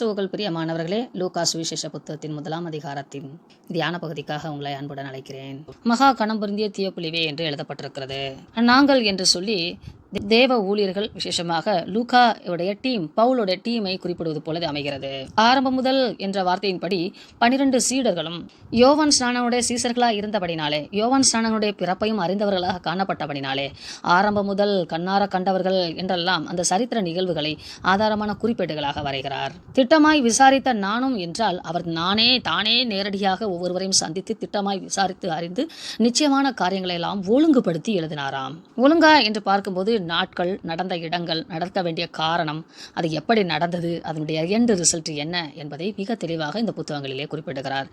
கிறிஸ்துவுக்குள் பிரியமானவர்களே லூகாஸ் விசேஷ புத்தகத்தின் முதலாம் அதிகாரத்தின் தியான பகுதிக்காக உங்களை அன்புடன் அழைக்கிறேன். மகா கணம் பொருந்திய தீயப்புலிவே என்று எழுதப்பட்டிருக்கிறது. நாங்கள் என்று சொல்லி தேவ ஊழியர்கள் விசேஷமாக லூகா உடைய டீம் பவுலுடைய டீமை குறிப்பிடுவது போல அமைகிறது. ஆரம்பம் முதல் என்ற வார்த்தையின்படி பனிரெண்டு சீடர்களும் யோவான் ஸ்நானனுடைய சீசர்களாக இருந்தபடினாலே யோவான் ஸ்நானனுடைய பிறப்பையும் அறிந்தவர்களாக காணப்பட்டபடினாலே ஆரம்பம் முதல் கண்ணார கண்டவர்கள் என்றெல்லாம் அந்த சரித்திர நிகழ்வுகளை ஆதாரமான குறிப்பேடுகளாக வரைகிறார். திட்டமாய் விசாரித்த நானும் என்றால் அவர் நானே தானே நேரடியாக ஒவ்வொருவரையும் சந்தித்து திட்டமாய் விசாரித்து அறிந்து நிச்சயமான காரியங்களை எல்லாம் ஒழுங்குபடுத்தி எழுதினாராம். ஒழுங்கா என்று பார்க்கும்போது நாட்கள் நடந்த இடங்கள் நடக்க வேண்டிய காரணம் அது எப்படி நடந்தது அதனுடைய எண்டு ரிசல்ட் என்ன என்பதை மிக தெளிவாக இந்த புத்தகங்களிலே குறிப்பிடுகிறார்.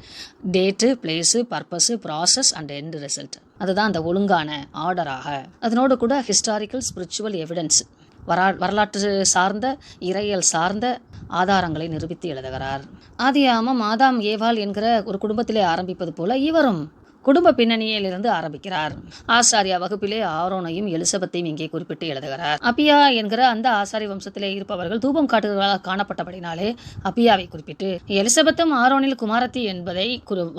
Date place purpose process and end result அதுதான் அந்த ஒழுங்கான ஆர்டராக அதனோடு கூட ஹிஸ்டாரிக்கல் ஸ்பிரிச்சுவல் எவிடன்ஸ் வரா வரலாற்று சார்ந்த இறையல் சார்ந்த ஆதாரங்களை நிரூபித்து எழுதுகிறார். ஆதியாமம் ஆதாம் ஏவாள் என்கிற ஒரு குடும்பத்திலே ஆரம்பிப்பது போல இவரும் குடும்ப பின்னணியிலிருந்து ஆரம்பிக்கிறார். ஆசாரியா வகுப்பிலே ஆரோனையும் எலிசபெத்தையும் இங்கே குறிப்பிட்டு எழுதுகிறார். அப்பியா என்கிற அந்த ஆசாரி வம்சத்திலே இருப்பவர்கள் தூபம் காட்டுகளாக காணப்பட்டபடினாலே அப்பியாவை குறிப்பிட்டு எலிசபெத்தும் ஆரோனில் குமாரத்தி என்பதை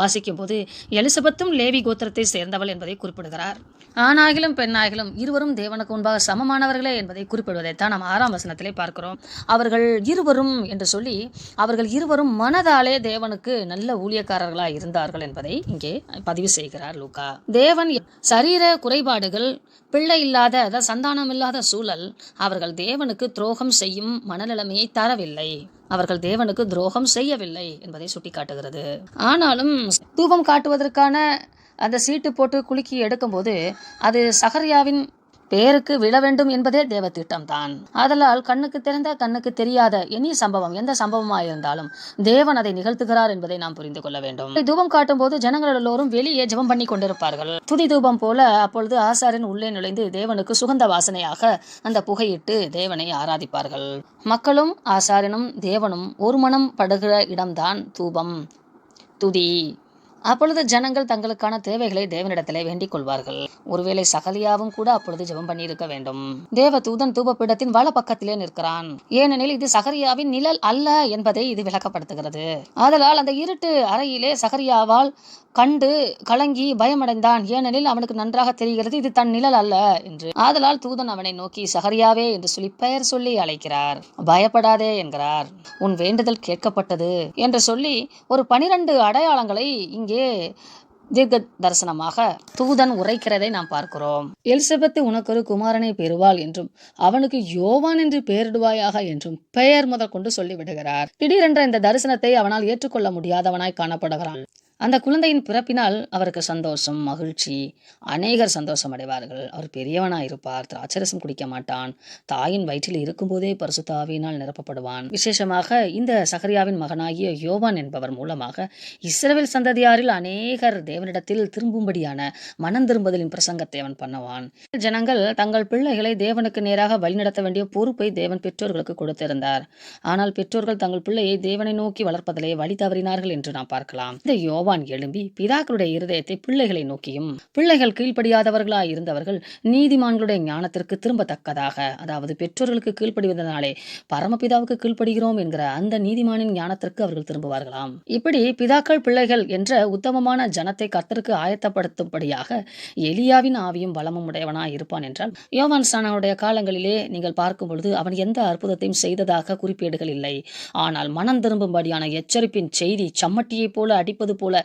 வாசிக்கும் போது எலிசபெத்தும் லேவி கோத்திரத்தை சேர்ந்தவள் என்பதை குறிப்பிடுகிறார். ஆணாகிலும் பெண்ணாகிலும் இருவரும் தேவனுக்கு முன்பாக சமமானவர்களே என்பதை குறிப்பிடுவதைத்தான் நாம் ஆறாம் வசனத்திலே பார்க்கிறோம். அவர்கள் இருவரும் என்று சொல்லி அவர்கள் இருவரும் மனதாலே தேவனுக்கு நல்ல ஊழியக்காரர்களாக இருந்தார்கள் என்பதை இங்கே பதிவு செய்கிறார் லூகா. தேவன் சரீர குறைபாடுகள் பிள்ளை இல்லாத அதாவது சந்தானம் இல்லாத சூழல் அவர்கள் தேவனுக்கு துரோகம் செய்யும் மனநிலைமையை தரவில்லை. அவர்கள் தேவனுக்கு துரோகம் செய்யவில்லை என்பதை சுட்டிக்காட்டுகிறது. ஆனாலும் தூபம் காட்டுவதற்கான அந்த சீட்டு போட்டு குலுக்கி எடுக்கும்போது அது சஹர்யாவின் பேருக்கு விழ வேண்டும் என்பதே தேவ திட்டம்தான் ஆதலால் கண்ணுக்கு தெரிந்த கண்ணுக்கு தெரியாத இனி சம்பவம் எந்த சம்பவமாக இருந்தாலும் தேவன் அதை நிகழ்த்துகிறார் என்பதை நாம் புரிந்து கொள்ள வேண்டும். தூபம் காட்டும் போது ஜனங்கள் எல்லோரும் வெளியே ஜெபம் பண்ணி கொண்டிருப்பார்கள். துதி தூபம் போல அப்பொழுது ஆசாரின் உள்ளே நுழைந்து தேவனுக்கு சுகந்த வாசனையாக அந்த புகையிட்டு தேவனை ஆராதிப்பார்கள். மக்களும் ஆசாரியனும் தேவனும் ஒரு மனம் படுகிற இடம்தான் தூபம். துதி. அப்பொழுது ஜனங்கள் தங்களுக்கான தேவைகளை தேவனிடத்திலே வேண்டிக் கொள்வார்கள். ஒருவேளை சகலியாவும் கூட அப்பொழுது ஜெபம் பண்ணியிருக்க வேண்டும். தேவ தூதன் தூபப்பீடத்தின் வல பக்கத்திலே நிற்கிறான். ஏனெனில் இது சகரியாவின் நிழல் அல்ல என்பதை இது விளக்கப்படுத்துகிறது. ஆதலால் அந்த இருட்டு அறையிலே சகரியாவால் கண்டு கலங்கி பயமடைந்தான். ஏனெனில் அவனுக்கு நன்றாக தெரிகிறது இது தன் நிழல் அல்ல என்று. ஆதலால் தூதன் அவனை நோக்கி சகரியாவே என்று சொல்லி பெயர் சொல்லி அழைக்கிறார். பயப்படாதே என்கிறார். உன் வேண்டுதல் கேட்கப்பட்டது என்று சொல்லி ஒரு பனிரெண்டு அடையாளங்களை இங்கே தீர்க்க தரிசனமாக தூதன் உரைக்கிறதை நாம் பார்க்கிறோம். எலிசபெத்து உனக்கு ஒரு குமாரனை பெறுவாள் என்றும் அவனுக்கு யோவான் என்று பெயரிடுவாயாக என்றும் பெயர் முதல் கொண்டு சொல்லிவிடுகிறார். திடீரென்ற இந்த தரிசனத்தை அவனால் ஏற்றுக்கொள்ள முடியாதவனாய் காணப்படுகிறான். அந்த குழந்தையின் பிறப்பினால் அவருக்கு சந்தோஷம் மகிழ்ச்சி அநேகர் சந்தோஷம் அடைவார்கள். அவர் பெரியவனாக இருப்பார் திராட்சரசம் குடிக்க மாட்டான் தாயின் வயிற்றில் இருக்கும்போதே பரிசுத்தாவியினால் நிரப்பப்படுவான். விசேஷமாக இந்த சகரியாவின் மகனாகிய யோவான் என்பவர் மூலமாக இஸ்ரேல் சந்ததியாரில் அநேகர் தேவனிடத்தில் திரும்பும்படியான மனம் திரும்புதலின் பிரசங்கத்தை அவன் பண்ணுவான். ஜனங்கள் தங்கள் பிள்ளைகளை தேவனுக்கு நேராக வழிநடத்த வேண்டிய பொறுப்பை தேவன் பெற்றோர்களுக்கு கொடுத்திருந்தார். ஆனால் பெற்றோர்கள் தங்கள் பிள்ளையை தேவனை நோக்கி வளர்ப்பதிலே வழி தவறினார்கள் என்று நாம் பார்க்கலாம். இந்த யோவான் எழும்பி பிதாக்களுடைய இருதயத்தை பிள்ளைகளை நோக்கியும் பிள்ளைகள் கீழ்ப்படியாதவர்களாய் இருந்தவர்கள் நீதிமான்களுடைய ஞானத்திற்கு திரும்பத்தக்கதாக அதாவது பெற்றோர்களுக்கு கீழ்ப்படிவதனாலே பரமபிதாவுக்கு கீழ்ப்படுகிறோம் என்கிற அந்த நீதிமானின் ஞானத்திற்கு அவர்கள் திரும்புவார்களாம். இப்படி பிதாக்கள் பிள்ளைகள் என்ற உத்தமமான ஜனத்தை கர்த்தருக்கு ஆயத்தப்படுத்தும்படியாக எலியாவின் ஆவியும் பலமும் உடையவனாய் இருப்பான் என்றால் யோவான் ஸ்டானனுடைய காலங்களிலே நீங்கள் பார்க்கும் பொழுது அவன் எந்த அற்புதத்தையும் செய்ததாக குறிப்பேடுகள் இல்லை. ஆனால் மனம் திரும்பும்படியான எச்சரிப்பின் செய்தி சம்மட்டியைப் போல அடிப்பது போல போல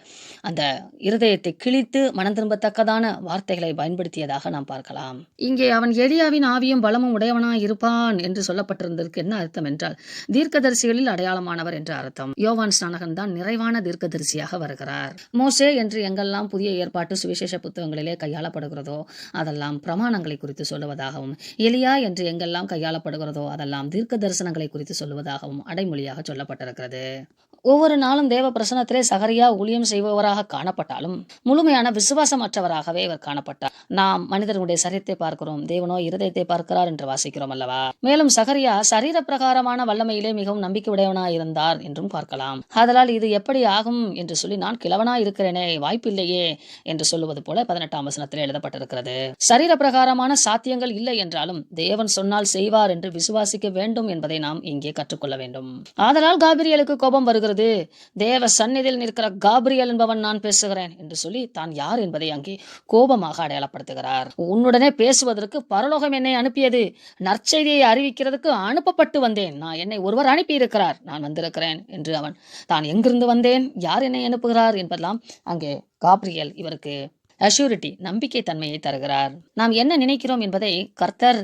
அந்த இருதயத்தை கிழித்து மனம் திரும்பத்தக்கதான வார்த்தைகளை பயன்படுத்தியதாக நாம் பார்க்கலாம். இங்கே அவன் எலியாவின் ஆவியும் பலமும் உடையவனாய் இருப்பான் என்று சொல்லப்பட்டிருந்ததற்கு என்ன அர்த்தம் என்றால் தீர்க்கதரிசிகளில் அடையாளமானவர் என்ற அர்த்தம். யோவான் ஸ்நானகன் தான் நிறைவான தீர்க்கதரிசியாக வருகிறார். மோசே என்று எங்கெல்லாம் புதிய ஏற்பாட்டு சுவிசேஷ புத்தகங்களிலே கையாளப்படுகிறதோ அதெல்லாம் பிரமாணங்களை குறித்து சொல்லுவதாகவும் எலியா என்று எங்கெல்லாம் கையாளப்படுகிறதோ அதெல்லாம் தீர்க்க தரிசனங்களை குறித்து சொல்லுவதாகவும் அடைமொழியாக சொல்லப்பட்டிருக்கிறது. ஒவ்வொரு நாளும் தேவ பிரசனத்திலே சகரியா ஊழியம் செய்பவராக காணப்பட்டாலும் முழுமையான விசுவாசமற்றவராகவே இவர் காணப்பட்டார். நாம் மனிதர்களுடைய சரீரத்தை பார்க்கிறோம். தேவனோ இருதயத்தை பார்க்கிறார் என்று வாசிக்கிறோம் அல்லவா? மேலும் சகரியா சரீர பிரகாரமான வல்லமையிலே மிகவும் நம்பிக்கை உடையவனாய் இருந்தார் என்றும் பார்க்கலாம். அதனால் இது எப்படி ஆகும் என்று சொல்லி நான் கிழவனா இருக்கிறேனே வாய்ப்பில்லையே என்று சொல்லுவது போல பதினெட்டாம் வசனத்தில் எழுதப்பட்டிருக்கிறது. சரீர பிரகாரமான சாத்தியங்கள் இல்லை என்றாலும் தேவன் சொன்னால் செய்வார் என்று விசுவாசிக்க வேண்டும் என்பதை நாம் இங்கே கற்றுக்கொள்ள வேண்டும். ஆதலால் காபிரியலுக்கு கோபம் வருகிறது. தேவ சந்நிதியில் நிற்கிற காபிரியல் என்பவன் நான் பேசுகிறேன் என்று சொல்லி தான் யார் என்பதை அங்கே கோபமாக அடையாளப்படுத்துகிறார். உன்னுடனே பேசுவதற்கு பரலோகம் என்னை அனுப்பியது. நற்செய்தியை அறிவிக்கிறதுக்கு அனுப்பப்பட்டு வந்தேன். நான் என்னை ஒருவர் அனுப்பியிருக்கிறார். நான் வந்திருக்கிறேன் என்று அவன் தான் எங்கிருந்து வந்தேன்? யார் என்னை அனுப்புகிறார்? என்பதெல்லாம் அங்கே காப்ரியல் இவருக்கு அஷூரிட்டி நம்பிக்கை தன்மையை தருகிறார். நாம் என்ன நினைக்கிறோம் என்பதை கர்த்தர்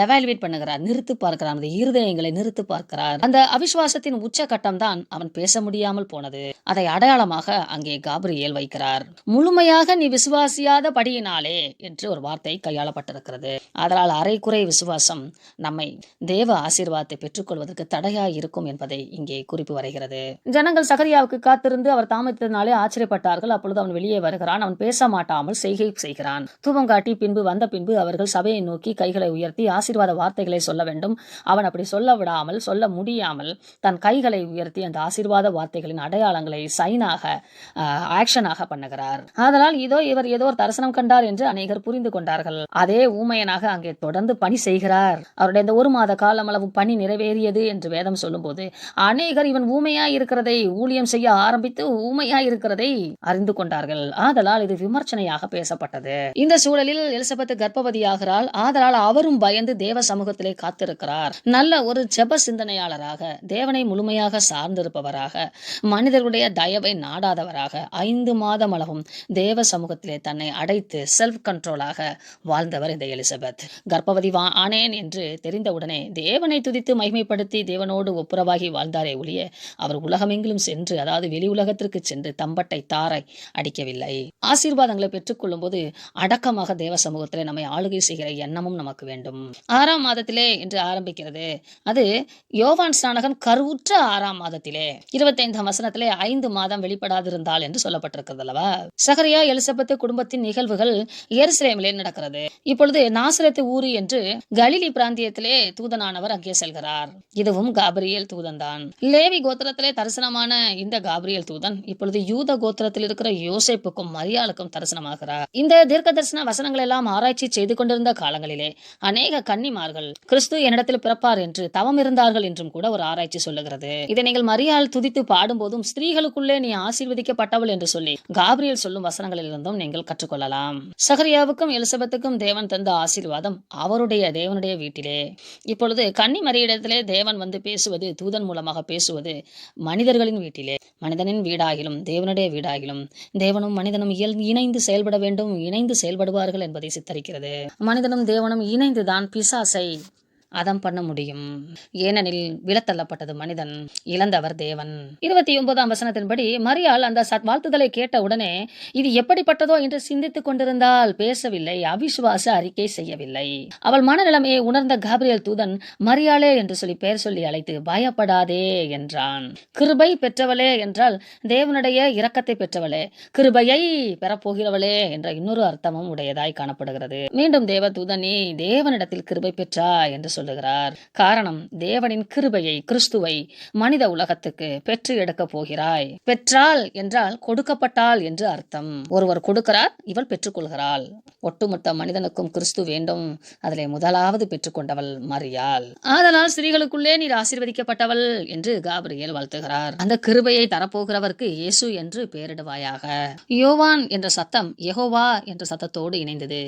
எவாலுவேட் பண்ணுகிறார். நிறுத்து பார்க்கிறார். அந்த இருதயங்களை நிறுத்து பார்க்கிறார். அந்த அவிசுவாசத்தின் உச்சகட்டம் தான் அவன் பேச முடியாமல் போனது. அதை அடையாளமாக அங்கே காபிரியல் வைக்கிறார். முழுமையாக நீ விசுவாசியாத படியினாலே என்று ஒரு வார்த்தை கையாளப்பட்டிருக்கிறது. அதனால் அரைக்குறை விசுவாசம் நம்மை தேவ ஆசீர்வாதத்தை பெற்றுக்கொள்வதற்கு தடையாய் இருக்கும் என்பதை இங்கே குறிப்பு வரைகிறது. ஜனங்கள் சகரியாவுக்கு காத்திருந்து அவர் தாமதித்ததினாலே ஆச்சரியப்பட்டார்கள். அப்பொழுது அவன் வெளியே வருகிறான். அவன் பேச மாட்டான். மாட்டாமல் செய்கை செய்கிறான். தூபம் காட்டி பின்பு வந்த பின்பு அவர்கள் சபையை நோக்கி கைகளை உயர்த்தி ஆசீர்வாத வார்த்தைகளை சொல்ல வேண்டும். அவன் அப்படி சொல்ல விடாமல் சொல்ல முடியாமல் தன் கைகளை உயர்த்தி அந்த ஆசீர்வாத வார்த்தைகளின் அடையாளங்களை சைனாக ஆக்ஷனாக பண்ணுகிறார். அதனால் இதோ இவர் ஏதோ ஒரு தரிசனம் கண்டார் என்று அநேகர் புரிந்து கொண்டார்கள். அதே ஊமையனாக அங்கே தொடர்ந்து பணி செய்கிறார். அவருடைய இந்த ஒரு மாத காலம் அளவு பணி நிறைவேறியது என்று வேதம் சொல்லும்போது அநேகர் இவன் ஊமையா இருக்கிறதை ஊழியம் செய்ய ஆரம்பித்து ஊமையா இருக்கிறதை அறிந்து கொண்டார்கள். ஆதலால் இது விமர்சனை விமர்சனையாக பேசப்பட்டது. இந்த சூழலில் எலிசபெத் கர்ப்பவதியாகிறாள். ஆதலால் அவரும் பயந்து தேவ சமூகத்திலே காத்திருக்கிறார். நல்ல ஒரு ஜெப சிந்தனையாளராக தேவனை முழுமையாக சார்ந்திருப்பவராக மனிதர்களுடைய தயவை நாடாதவராக ஐந்து மாதம் அளவும் தேவ சமூகத்திலே தன்னை அடைத்து செல்ஃப் கண்ட்ரோலாக வாழ்ந்தவர் இந்த எலிசபெத். கர்ப்பவதி வா ஆனேன் என்று தெரிந்தவுடனே தேவனை துதித்து மகிமைப்படுத்தி தேவனோடு ஒப்புரவாகி வாழ்ந்தாரே ஒழிய அவர் உலகமெங்கிலும் சென்று அதாவது வெளி உலகத்திற்கு சென்று தம்பட்டை தாரை அடிக்கவில்லை. ஆசீர்வாதங்களை பெற்றுக்கொள்ளும் போது அடக்கமாக தேவ சமூகத்திலே நம்மை ஆளுகை செய்கிற எண்ணமும் நமக்கு வேண்டும். ஆறாம் மாதத்திலே என்று ஆரம்பிக்கிறது. அது யோவான் ஸ்நானகன் கருவுற்ற ஆறாம் மாதத்திலே. இருபத்தைந்தாம் வசனத்திலே ஐந்து மாதம் வெளிப்படாதிருந்தால் என்று சொல்லப்பட்டிருக்கிறது அல்லவா? சகரியா எலிசபெத்து குடும்பத்தின் நிகழ்வுகள் எருசலேமிலே நடக்கிறது. இப்பொழுது நாசரத்து ஊரு என்று கலிலி பிராந்தியத்திலே தூதனானவர் அங்கே செல்கிறார். இதுவும் காபிரியல் தூதன் தான் லேவி கோத்திரத்திலே தரிசனமான இந்த காபிரியல் தூதன் இப்பொழுது யூத கோத்திரத்தில் இருக்கிற யோசேப்புக்கும் மரியாளுக்கும் தரிசனமாக ஆகிறார் இந்த தீர்க்க தரிசன வசனங்கள் எல்லாம் ஆராய்ச்சி செய்து கொண்டிருந்த காலங்களிலே அநேக கன்னிமார்கள் கிறிஸ்து என்னிடத்தில் பிறப்பார் என்று தவம் இருந்தார்கள் என்றும் கூட ஒரு ஆராய்ச்சி சொல்லுகிறது. இதை நீங்கள் மரியாள் துதித்து பாடும்போதும் ஸ்திரீகளுக்குள்ளே நீ ஆசீர்வதிக்கப்பட்டவள் என்று சொல்லி காபிரியல் சொல்லும் வசனங்களிலிருந்தும் நீங்கள் கற்றுக்கொள்ளலாம். சகரியாவுக்கும் எலிசபெத்துக்கும் தேவன் தந்த ஆசீர்வாதம் அவருடைய தேவனுடைய வீட்டிலே. இப்பொழுது கன்னி மரியிடத்திலே தேவன் வந்து பேசுவது தூதன் மூலமாக பேசுவது மனிதர்களின் வீட்டிலே. மனிதனின் வீடாகிலும் தேவனுடைய வீடாகிலும் தேவனும் மனிதனும் இயல் இணைந்து செயல்பட வேண்டும் இணைந்து செயல்படுவார்கள் என்பதை சித்தரிக்கிறது. மனிதனும் தேவனும் இணைந்துதான் பிசாசை அதம் பண்ண முடியும். ஏனெனில் விலத்தள்ளப்பட்டது மனிதன் இழந்தவர் தேவன். இருபத்தி ஒன்பதாம் வசனத்தின்படி மரியாள் அந்த சத் வாழ்த்துதலை கேட்ட உடனே இது எப்படிப்பட்டதோ என்று சிந்தித்துக் கொண்டிருந்தால் பேசவில்லை அவிசுவாச அறிக்கை செய்யவில்லை. அவள் மனநிலைமையை உணர்ந்த காபிரியல் தூதன் மரியாளே என்று சொல்லி பெயர் சொல்லி அழைத்து பயப்படாதே என்றான். கிருபை பெற்றவளே என்றால் தேவனுடைய இரக்கத்தை பெற்றவளே கிருபையை பெறப்போகிறவளே என்ற இன்னொரு அர்த்தமும் உடையதாய் காணப்படுகிறது. மீண்டும் தேவ தூதனி தேவனிடத்தில் கிருபை பெற்றா என்று சொல்லுகிறார். காரணம் தேவனின் கிருபையை கிறிஸ்துவை மனித உலகத்துக்கு பெற்று எடுக்கப் போகிறாய். பெற்றால் என்றால் கொடுக்கப்பட்டால் என்று அர்த்தம். ஒருவர் கொடுக்கிறார் இவள் பெற்றுக்கொள்கிறாள். ஒட்டுமொத்த மனிதனுக்கும் கிறிஸ்து வேண்டும். அதிலே முதலாவது பெற்றுக்கொண்டவள் மரியாள். ஆதலால் ஸ்திரீகளுக்குள்ளே நீர் ஆசீர்வதிக்கப்பட்டவள் என்று காபிரியல் வாழ்த்துகிறார். அந்த கிருபையை தரப்போகிறவருக்கு இயேசு என்று பெயரிடுவாயாக. யோவான் என்ற சத்தம் யெகோவா என்ற சத்தத்தோடு இணைந்தது.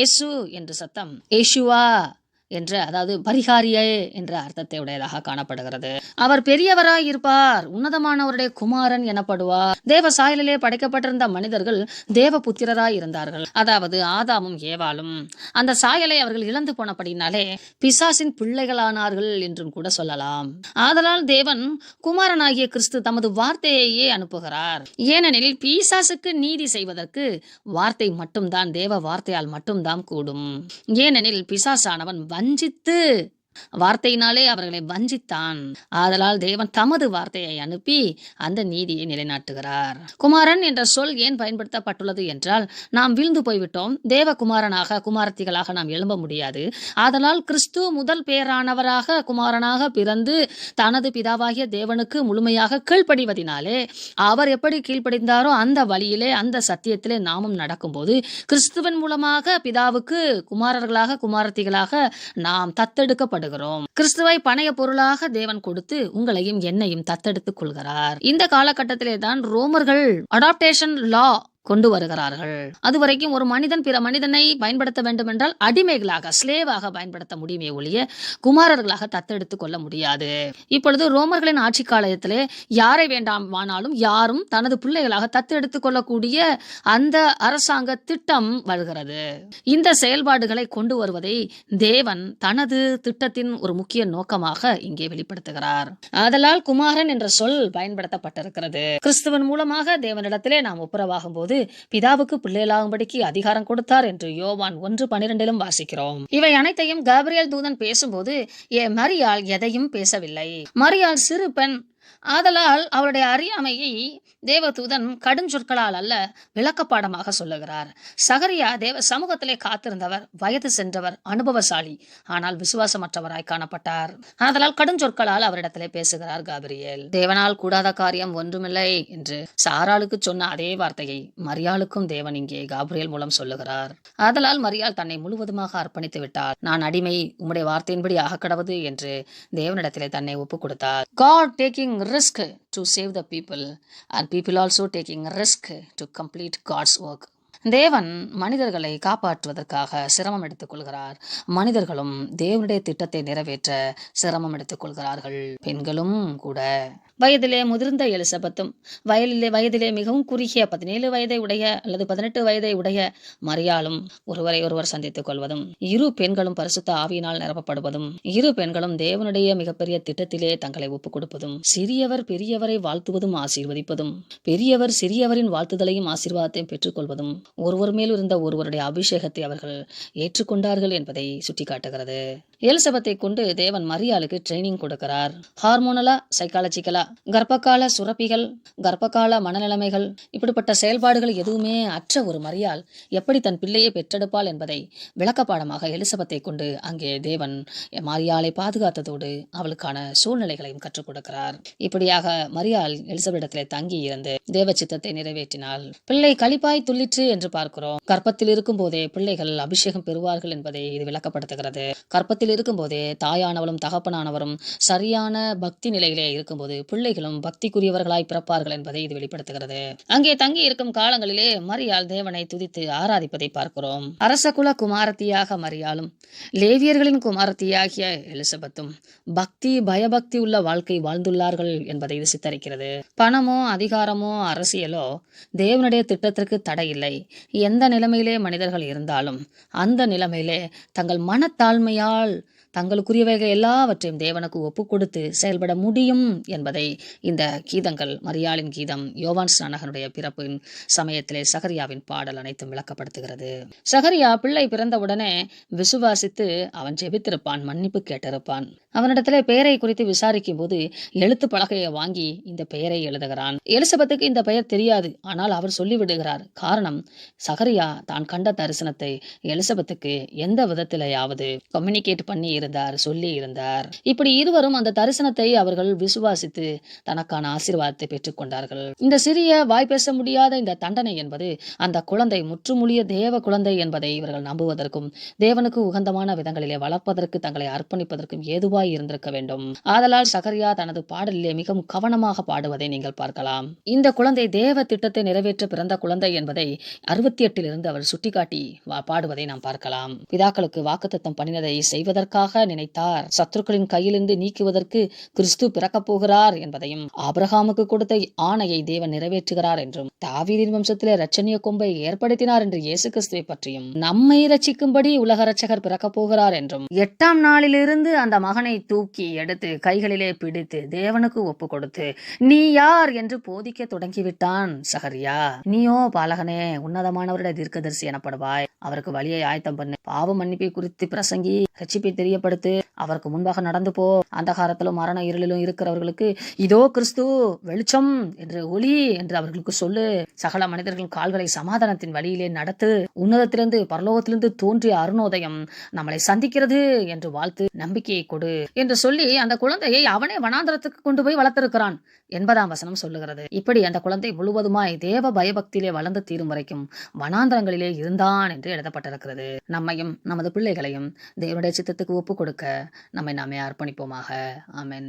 ஏசு என்ற சத்தம் ஏசுவா என்ற அதாவது பரிகாரியே என்ற அர்த்தத்தை உடையதாக காணப்படுகிறது. அவர் பெரியவராய் இருப்பார் உன்னதமானவருடைய குமாரன் எனப்படுவார். தேவ சாயலிலே படைக்கப்பட்டிருந்த மனிதர்கள் தேவ புத்திரராய் இருந்தார்கள் அதாவது ஆதாமும் ஏவாலும் அந்த சாயலை அவர்கள் இழந்து போனபடினாலே பிசாசின் பிள்ளைகளானார்கள் என்றும் கூட சொல்லலாம். ஆதலால் தேவன் குமாரனாகிய கிறிஸ்து தமது வார்த்தையையே அனுப்புகிறார். ஏனெனில் பிசாசுக்கு நீதி செய்வதற்கு வார்த்தை மட்டும்தான் தேவ வார்த்தையால் மட்டும்தான் கூடும். ஏனெனில் பிசாசானவன் 만짓듯 வார்த்தையினாலே அவர்களை வஞ்சித்தான். ஆதலால் தேவன் தமது வார்த்தையை அனுப்பி அந்த நீதியை நிலைநாட்டுகிறார். குமாரன் என்ற சொல் ஏன் பயன்படுத்தப்பட்டுள்ளது என்றால் நாம் வீழ்ந்து போய்விட்டோம். தேவகுமாரனாக குமாரத்திகளாக நாம் எழும்ப முடியாது. ஆதலால் கிறிஸ்து முதல் பேரானவராக குமாரனாக பிறந்து தனது பிதாவாகிய தேவனுக்கு முழுமையாக கீழ்ப்படிவதினாலே அவர் எப்படி கீழ்ப்படிந்தாரோ அந்த வழியிலே அந்த சத்தியத்திலே நாமும் நடக்கும்போது கிறிஸ்துவின் மூலமாக பிதாவுக்கு குமாரர்களாக குமாரத்திகளாக நாம் தத்தெடுக்கப்படும். கொண்டாடுகிறோம் கிறிஸ்துவை பணைய பொருளாக தேவன் கொடுத்து உங்களையும் என்னையும் தத்தெடுத்துக் கொள்கிறார். இந்த காலகட்டத்திலே தான் ரோமர்கள் அடாப்டேஷன் லா கொண்டு வருகிறார்கள். அதுவரைக்கும் ஒரு மனிதன் பிற மனிதனை பயன்படுத்த வேண்டும் என்றால் அடிமைகளாக ஸ்லேவாக பயன்படுத்த முடியுமே ஒழிய குமாரர்களாக தத்தெடுத்துக் கொள்ள முடியாது. இப்பொழுது ரோமர்களின் ஆட்சி காலத்திலே யாரை வேண்டாமானாலும் யாரும் தனது பிள்ளைகளாக தத்தெடுத்துக் கொள்ளக்கூடிய அந்த அரசாங்க திட்டம் வருகிறது. இந்த செயல்பாடுகளை கொண்டு வருவதை தேவன் தனது திட்டத்தின் ஒரு முக்கிய நோக்கமாக இங்கே வெளிப்படுத்துகிறார். ஆதலால் குமாரன் என்ற சொல் பயன்படுத்தப்பட்டிருக்கிறது. கிறிஸ்துவன் மூலமாக தேவனிடத்திலே நாம் ஒப்புரவாகும் போது பிதாவுக்கு பிள்ளைகளாகும்படிக்கு அதிகாரம் கொடுத்தார் என்று யோவான் ஒன்று பனிரெண்டிலும் வாசிக்கிறோம். இவை அனைத்தையும் கேப்ரியல் தூதன் பேசும்போது ஏ மரியாள் எதையும் பேசவில்லை. மரியாள் சிறு பெண் ஆதலால் அவருடைய அறியாமையை தேவதூதன் கடுஞ்சொற்களால் அல்ல விளக்கப்பாடமாக சொல்லுகிறார். சகரியா தேவ சமூகத்திலே காத்திருந்தவர் வயது சென்றவர் அனுபவசாலி ஆனால் விசுவாசமற்றவராய் காணப்பட்டார். ஆதலால் கடுஞ்சொற்களால் அவரிடத்திலே பேசுகிறார் காபிரியல். தேவனால் கூடாத காரியம் ஒன்றுமில்லை என்று சாராளுக்கு சொன்ன அதே வார்த்தையை மரியாளுக்கும் தேவன் இங்கே காபிரியல் மூலம் சொல்லுகிறார். ஆதலால் மரியாள் தன்னை முழுவதுமாக அர்ப்பணித்து விட்டார். நான் அடிமை உம்முடைய வார்த்தையின்படி ஆக கடவுது என்று தேவனிடத்திலே தன்னை ஒப்புக் கொடுத்தார். God taking risk to save the people and people also taking risk to complete God's work தேவன் மனிதர்களை காப்பாற்றுவதற்காக சிரமம் எடுத்துக்கொள்கிறார் மனிதர்களும் தேவனுடைய திட்டத்தை நிறைவேற்ற சிரமம் எடுத்துக்கொள்கிறார்கள் பெண்களும் கூட. வயதிலே முதிர்ந்த எலிசபெத்தும் வயலிலே வயதிலே மிகவும் குறுகிய பதினேழு வயதை உடைய அல்லது பதினெட்டு வயதை உடைய மரியாலும் ஒருவரை ஒருவர் சந்தித்துக் கொள்வதும் இரு பெண்களும் பரிசுத்த ஆவியினால் நிரப்பப்படுவதும் இரு பெண்களும் தேவனுடைய மிகப்பெரிய திட்டத்திலே தங்களை ஒப்புக் கொடுப்பதும் சிறியவர் பெரியவரை வாழ்த்துவதும் ஆசீர்வதிப்பதும் பெரியவர் சிறியவரின் வாழ்த்துதலையும் ஆசீர்வாதத்தையும் பெற்றுக்கொள்வதும் ஒருவர் மேல் இருந்த ஒருவருடைய அபிஷேகத்தை அவர்கள் ஏற்றுக்கொண்டார்கள் என்பதை சுட்டிக்காட்டுகிறது. எலிசபத்தை கொண்டு தேவன் மரியாளுக்கு ட்ரைனிங் கொடுக்கிறார். ஹார்மோனலா சைக்காலஜிக்கலா கர்ப்பகால சுரப்பிகள் கர்ப்பகால மனநிலைமைகள் இப்படிப்பட்ட செயல்பாடுகள் எதுவுமே அற்ற ஒரு மரியாள் எப்படி தன் பிள்ளையை பெற்றெடுப்பாள் என்பதை விளக்கப்பாடமாக எலிசபத்தை கொண்டு அங்கே தேவன் மரியாளை பாதுகாத்ததோடு அவளுக்கான சூழ்நிலைகளையும் கற்றுக் கொடுக்கிறார். இப்படியாக மரியாள் எலிசபெடத்திலே தங்கி இருந்து தேவ சித்தத்தை நிறைவேற்றினாள் பிள்ளை களிப்பாய் துள்ளிற்று என்று பார்க்கிறோம். கர்ப்பத்தில் இருக்கும் போதே பிள்ளைகள் அபிஷேகம் பெறுவார்கள் என்பதை இது விளக்கப்படுத்துகிறது. கர்ப்பத்தில் இருக்கும் இருக்கும்போதே தாயானவளும் தகப்பனானவரும் சரியான பக்தி நிலையிலே இருக்கும்போது பிள்ளைகளும் பக்திக்குரியவர்களாய் பிறப்பார்கள் என்பதை இது வெளிப்படுத்துகிறது. அங்கே தங்கி இருக்கும் காலங்களிலே மரியாள் தேவனை துதித்து ஆராதிப்பதை பார்க்கிறோம். அரச குல குமாரத்தியாக மரியாளும் லேவியர்களின் குமாரத்தியாகிய எலிசபெத்தும் பக்தி பயபக்தி உள்ள வாழ்க்கை வாழ்ந்துள்ளார்கள் என்பதை இது சித்தரிக்கிறது. பணமோ அதிகாரமோ அரசியலோ தேவனுடைய திட்டத்திற்கு தடையில்லை. எந்த நிலைமையிலே மனிதர்கள் இருந்தாலும் அந்த நிலைமையிலே தங்கள் மனத்தாழ்மையால் தங்களுக்குரியவைகள் எல்லாவற்றையும் தேவனுக்கு ஒப்பு கொடுத்து செயல்பட முடியும் என்பதை இந்த கீதங்கள் மரியாளின் கீதம் யோவான் ஸ்நானகனுடைய பிறப்பின் சமயத்திலே சகரியாவின் பாடல் அனைத்தும் விளக்கப்படுத்துகிறது. சகரியா பிள்ளை பிறந்தவுடனே விசுவாசித்து அவன் ஜெபித்திருப்பான் மன்னிப்பு கேட்டிருப்பான். அவனிடத்திலே பெயரை குறித்து விசாரிக்கும் போது எழுத்து பலகையை வாங்கி இந்த பெயரை எழுதுகிறான். எலிசபத்துக்கு இந்த பெயர் தெரியாது ஆனால் அவர் சொல்லிவிடுகிறார். காரணம் சகரியா தான் கண்ட தரிசனத்தை எலிசபத்துக்கு எந்த விதத்திலேயாவது கம்யூனிகேட் பண்ணி இருந்தார் சொல்லி இருந்தார். இப்படி இருவரும் அந்த தரிசனத்தை அவர்கள் விசுவாசித்து தனக்கான ஆசீர்வாதத்தை பெற்றுக்கொண்டார்கள் இந்த சிறிய வாய் பேச முடியாத இந்த தண்டனை என்பது அந்த குழந்தை முற்றுமுழிய தேவ குழந்தை என்பதை இவர்கள் நம்புவதற்கும் தேவனுக்கு உகந்தமான விதங்களிலே வளர்ப்பதற்கு தங்களை அர்ப்பணிப்பதற்கும் ஏதுவாய் இருந்திருக்க வேண்டும். ஆதலால் சகரியா தனது பாடலிலே மிகவும் கவனமாக பாடுவதை நீங்கள் பார்க்கலாம். இந்த குழந்தை தேவ திட்டத்தை நிறைவேற்ற பிறந்த குழந்தை என்பதை அறுபத்தி எட்டிலிருந்து அவர் சுட்டிக்காட்டி வா- பாடுவதை நாம் பார்க்கலாம். பிதாக்களுக்கு வாக்குத்தத்தம் பண்ணினதை செய்வதற்காக நினைத்தார். சத்துருக்களின் கையிலிருந்து நீக்குவதற்கு கிறிஸ்து பிறக்கப் போகிறார் என்பதையும் ஆபிரகாமுக்கு கொடுத்த ஆணையை தேவன் நிறைவேற்றுகிறார் என்றும் தாவீதின் வம்சத்திலே ரச்சனிய கொம்பை ஏற்படுத்தினார் என்று இயேசு கிறிஸ்துவை பற்றியும் நம்மை ரட்சிக்கும்படி உலக ரட்சகர் பிறக்கப் போகிறார் என்றும் எட்டாம் நாளிலிருந்து அந்த மகனை தூக்கி எடுத்து கைகளிலே பிடித்து தேவனுக்கு ஒப்பு கொடுத்து நீ யார்? என்று போதிக்க தொடங்கிவிட்டான் சகரியா. நீயோ பாலகனே உன்னதமானவருடைய தீர்க்கதரிசி எனப்படுவாய். அவருக்கு வழியை ஆயத்தம் பண்ணு. பாவ மன்னிப்பை குறித்து பிரசங்கி ரட்சிப்பை தெரிய தைரியப்படுத்து. அவருக்கு முன்பாக நடந்து போ. அந்தகாரத்திலும் மரண இருளிலும் இருக்கிறவர்களுக்கு இதோ கிறிஸ்து வெளிச்சம் என்று ஒளி என்று அவர்களுக்கு சொல்லு. சகல மனிதர்கள் கால்களை சமாதானத்தின் வழியிலே நடத்து. உன்னதத்திலிருந்து பரலோகத்திலிருந்து தோன்றிய அருணோதயம் நம்மளை சந்திக்கிறது என்று வாழ்த்து நம்பிக்கையை கொடு என்று சொல்லி அந்த குழந்தையை அவனே வனாந்தரத்துக்கு கொண்டு போய் வளர்த்திருக்கிறான் என்பதாம் வசனம் சொல்லுகிறது. இப்படி அந்த குழந்தை முழுவதுமாய் தேவ பயபக்தியிலே வளர்ந்து தீரும் வரைக்கும் வனாந்தரங்களிலே இருந்தான் என்று எழுதப்பட்டிருக்கிறது. நம்மையும் நமது பிள்ளைகளையும் தேவனுடைய சித்தத்துக்கு ஒப்பு கொடுக்க நம்மை நாமே அர்ப்பணிப்போமாக. ஆமென்.